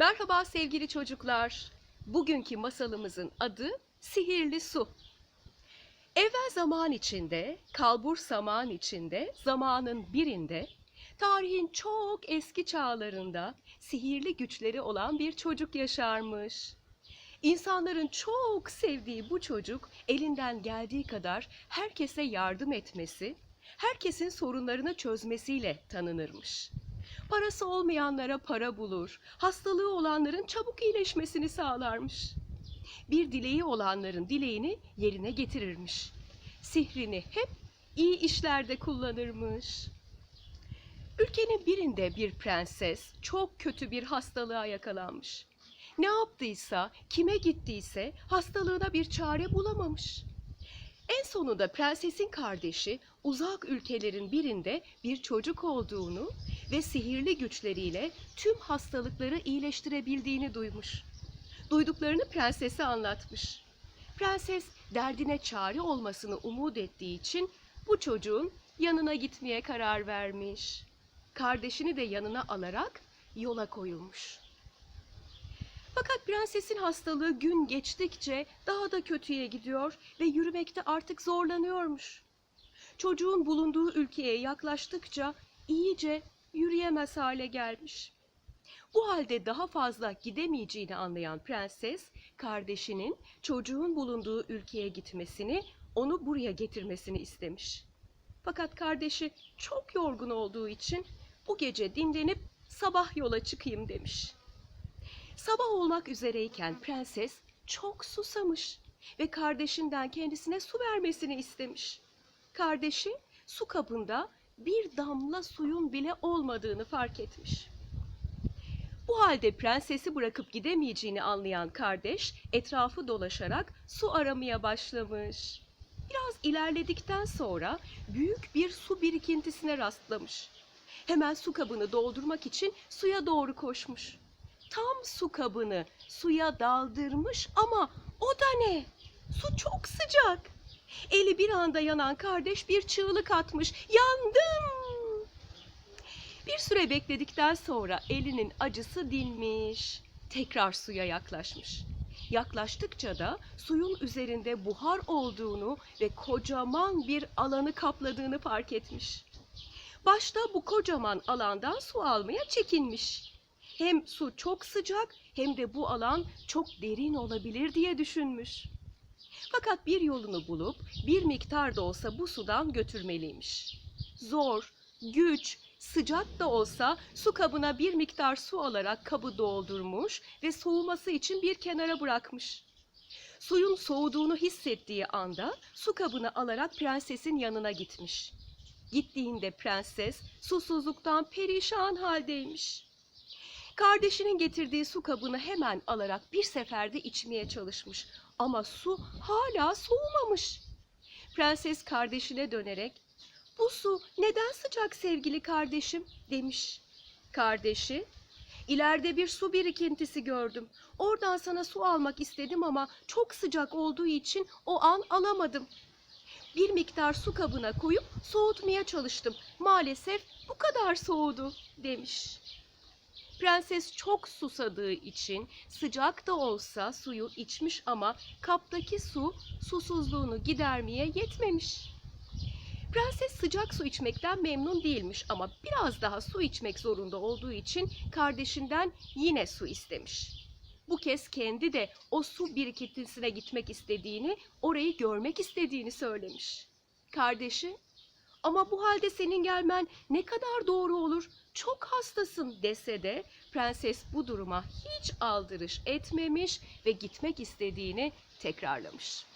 Merhaba sevgili çocuklar. Bugünkü masalımızın adı Sihirli Su. Evvel zaman içinde, kalbur zaman içinde, zamanın birinde, tarihin çok eski çağlarında sihirli güçleri olan bir çocuk yaşarmış. İnsanların çok sevdiği bu çocuk elinden geldiği kadar herkese yardım etmesi, herkesin sorunlarını çözmesiyle tanınırmış. Parası olmayanlara para bulur, hastalığı olanların çabuk iyileşmesini sağlarmış. Bir dileği olanların dileğini yerine getirirmiş. Sihrini hep iyi işlerde kullanırmış. Ülkenin birinde bir prenses çok kötü bir hastalığa yakalanmış. Ne yaptıysa, kime gittiyse hastalığına bir çare bulamamış. En sonunda prensesin kardeşi uzak ülkelerin birinde bir çocuk olduğunu ve sihirli güçleriyle tüm hastalıkları iyileştirebildiğini duymuş. Duyduklarını prensese anlatmış. Prenses derdine çare olmasını umut ettiği için bu çocuğun yanına gitmeye karar vermiş. Kardeşini de yanına alarak yola koyulmuş. Fakat prensesin hastalığı gün geçtikçe daha da kötüye gidiyor ve yürümekte artık zorlanıyormuş. Çocuğun bulunduğu ülkeye yaklaştıkça iyice yürüyemez hale gelmiş. Bu halde daha fazla gidemeyeceğini anlayan prenses, kardeşinin çocuğun bulunduğu ülkeye gitmesini, onu buraya getirmesini istemiş. Fakat kardeşi çok yorgun olduğu için bu gece dinlenip sabah yola çıkayım demiş. Sabah olmak üzereyken prenses çok susamış ve kardeşinden kendisine su vermesini istemiş. Kardeşi su kabında bir damla suyun bile olmadığını fark etmiş. Bu halde prensesi bırakıp gidemeyeceğini anlayan kardeş etrafı dolaşarak su aramaya başlamış. Biraz ilerledikten sonra büyük bir su birikintisine rastlamış. Hemen su kabını doldurmak için suya doğru koşmuş. Tam su kabını suya daldırmış ama o da ne? Su çok sıcak. Eli bir anda yanan kardeş bir çığlık atmış. Yandım! Bir süre bekledikten sonra elinin acısı dinmiş. Tekrar suya yaklaşmış. Yaklaştıkça da suyun üzerinde buhar olduğunu ve kocaman bir alanı kapladığını fark etmiş. Başta bu kocaman alandan su almaya çekinmiş. Hem su çok sıcak hem de bu alan çok derin olabilir diye düşünmüş. Fakat bir yolunu bulup bir miktar da olsa bu sudan götürmeliymiş. Zor, güç, sıcak da olsa su kabına bir miktar su alarak kabı doldurmuş ve soğuması için bir kenara bırakmış. Suyun soğuduğunu hissettiği anda su kabını alarak prensesin yanına gitmiş. Gittiğinde prenses susuzluktan perişan haldeymiş. Kardeşinin getirdiği su kabını hemen alarak bir seferde içmeye çalışmış ama su hala soğumamış. Prenses kardeşine dönerek "Bu su neden sıcak sevgili kardeşim?" demiş. Kardeşi "İleride bir su birikintisi gördüm. Oradan sana su almak istedim ama çok sıcak olduğu için o an alamadım. Bir miktar su kabına koyup soğutmaya çalıştım. Maalesef bu kadar soğudu." demiş. Prenses çok susadığı için sıcak da olsa suyu içmiş ama kaptaki su susuzluğunu gidermeye yetmemiş. Prenses sıcak su içmekten memnun değilmiş ama biraz daha su içmek zorunda olduğu için kardeşinden yine su istemiş. Bu kez kendi de o su birikintisine gitmek istediğini, orayı görmek istediğini söylemiş. Kardeşi, ama bu halde senin gelmen ne kadar doğru olur, çok hastasın dese de prenses bu duruma hiç aldırış etmemiş ve gitmek istediğini tekrarlamış.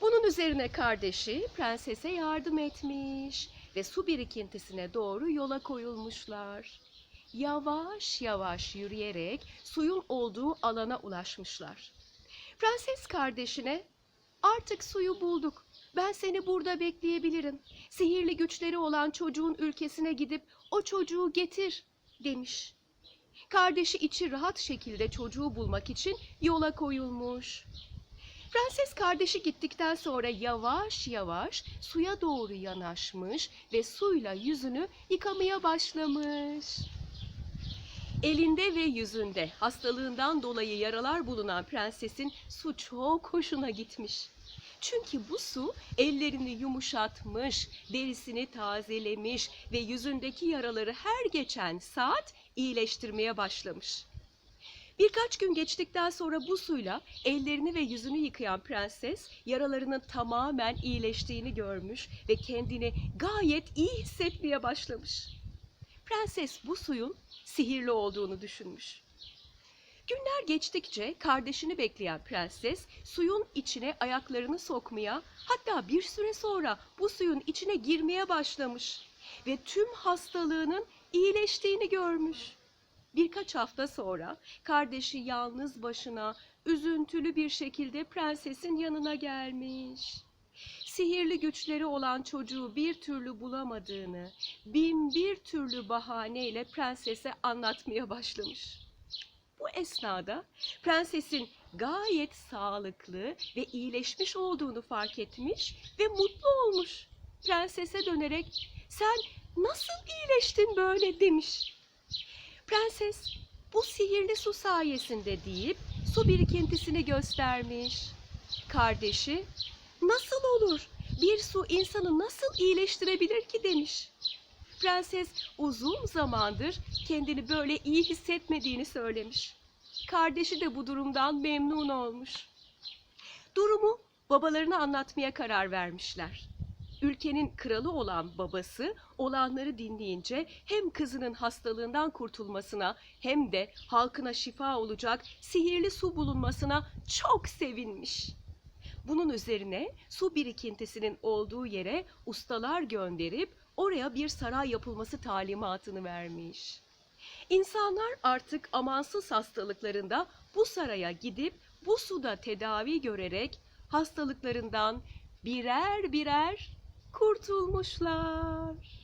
Bunun üzerine kardeşi prensese yardım etmiş ve su birikintisine doğru yola koyulmuşlar. Yavaş yavaş yürüyerek suyun olduğu alana ulaşmışlar. Prenses kardeşine artık suyu bulduk. Ben seni burada bekleyebilirim. Sihirli güçleri olan çocuğun ülkesine gidip o çocuğu getir demiş. Kardeşi içi rahat şekilde çocuğu bulmak için yola koyulmuş. Prenses kardeşi gittikten sonra yavaş yavaş suya doğru yanaşmış ve suyla yüzünü yıkamaya başlamış. Elinde ve yüzünde hastalığından dolayı yaralar bulunan prensesin su çok hoşuna gitmiş. Çünkü bu su ellerini yumuşatmış, derisini tazelemiş ve yüzündeki yaraları her geçen saat iyileştirmeye başlamış. Birkaç gün geçtikten sonra bu suyla ellerini ve yüzünü yıkayan prenses yaralarının tamamen iyileştiğini görmüş ve kendini gayet iyi hissetmeye başlamış. Prenses bu suyun sihirli olduğunu düşünmüş. Günler geçtikçe kardeşini bekleyen prenses suyun içine ayaklarını sokmaya hatta bir süre sonra bu suyun içine girmeye başlamış ve tüm hastalığının iyileştiğini görmüş. Birkaç hafta sonra kardeşi yalnız başına üzüntülü bir şekilde prensesin yanına gelmiş. Sihirli güçleri olan çocuğu bir türlü bulamadığını bin bir türlü bahaneyle prensese anlatmaya başlamış. Bu esnada prensesin gayet sağlıklı ve iyileşmiş olduğunu fark etmiş ve mutlu olmuş. Prensese dönerek sen nasıl iyileştin böyle demiş. Prenses bu sihirli su sayesinde deyip su birikintisini göstermiş. Kardeşi nasıl olur bir su insanı nasıl iyileştirebilir ki demiş. Prenses uzun zamandır kendini böyle iyi hissetmediğini söylemiş. Kardeşi de bu durumdan memnun olmuş. Durumu babalarına anlatmaya karar vermişler. Ülkenin kralı olan babası olanları dinleyince hem kızının hastalığından kurtulmasına hem de halkına şifa olacak sihirli su bulunmasına çok sevinmiş. Bunun üzerine su birikintisinin olduğu yere ustalar gönderip oraya bir saray yapılması talimatını vermiş. İnsanlar artık amansız hastalıklarında bu saraya gidip bu suda tedavi görerek hastalıklarından birer birer kurtulmuşlar.